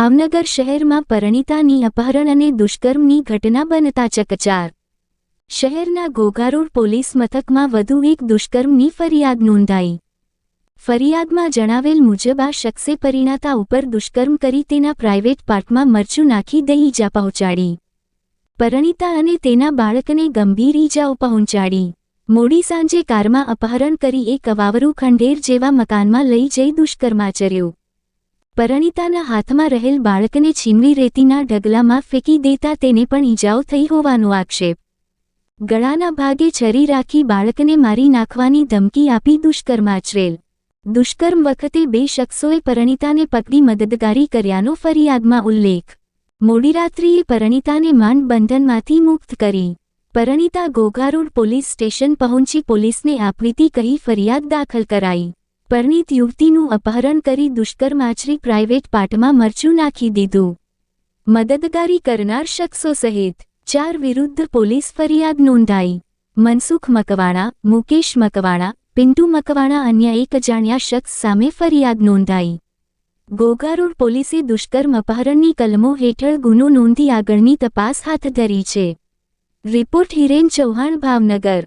ભાવનગર શહેરમાં પરણિતાની અપહરણ અને દુષ્કર્મની ઘટના બનતા ચકચાર. શહેરના ઘોઘારોડ પોલીસ મથકમાં વધુ એક દુષ્કર્મની ફરિયાદ નોંધાઈ. ફરિયાદમાં જણાવેલ મુજબ આ શખ્સે પરિણાતા ઉપર દુષ્કર્મ કરી તેના પ્રાઇવેટ પાર્ટમાં મરચું નાખી દઈ ઈજા પહોંચાડી. પરણિતા અને તેના બાળકને ગંભીર ઈજાઓ પહોંચાડી. મોડી સાંજે કારમાં અપહરણ કરી એક કવાવરુ ખંડેર જેવા મકાનમાં લઈ જઈ દુષ્કર્માચર્યું. પરિણીતાના હાથમાં રહેલ બાળકને છીનવી રેતીના ઢગલામાં ફેંકી દેતા તેને પણ ઈજાઓ થઈ હોવાનો આક્ષેપ. ગળાના ભાગે છરી રાખી બાળકને મારી નાખવાની ધમકી આપી દુષ્કર્માચરેલ દુષ્કર્મ વખતે બે શખ્સોએ પરણિતાને પકડી મદદગારી કર્યાનો ફરિયાદમાં ઉલ્લેખ. મોડી રાત્રિએ પરણિતાને માંડ બંધનમાંથી મુક્ત કરી. પરણિતા ઘોઘારોડ પોલીસ સ્ટેશન પહોંચી પોલીસને આપવીતી કહી ફરિયાદ દાખલ કરાઈ. પરણિત યુવતીનું અપહરણ કરી દુષ્કર્મ આચરી પ્રાઇવેટ પાર્ટમાં મરચું નાખી દીધું. મદદગારી કરનાર શખ્સો સહિત ચાર વિરુદ્ધ પોલીસ ફરિયાદ નોંધાઈ. મનસુખ મકવાણા, મુકેશ મકવાણા, પિન્ટુ મકવાણા અન્ય એક અજાણ્યા શખ્સ સામે ફરિયાદ નોંધાઈ. ગોગારૂર પોલીસે દુષ્કર્મ અપહરણની કલમો હેઠળ ગુનો નોંધી આગળની તપાસ હાથ ધરી છે. રિપોર્ટ હિરેન ચૌહાણ, ભાવનગર.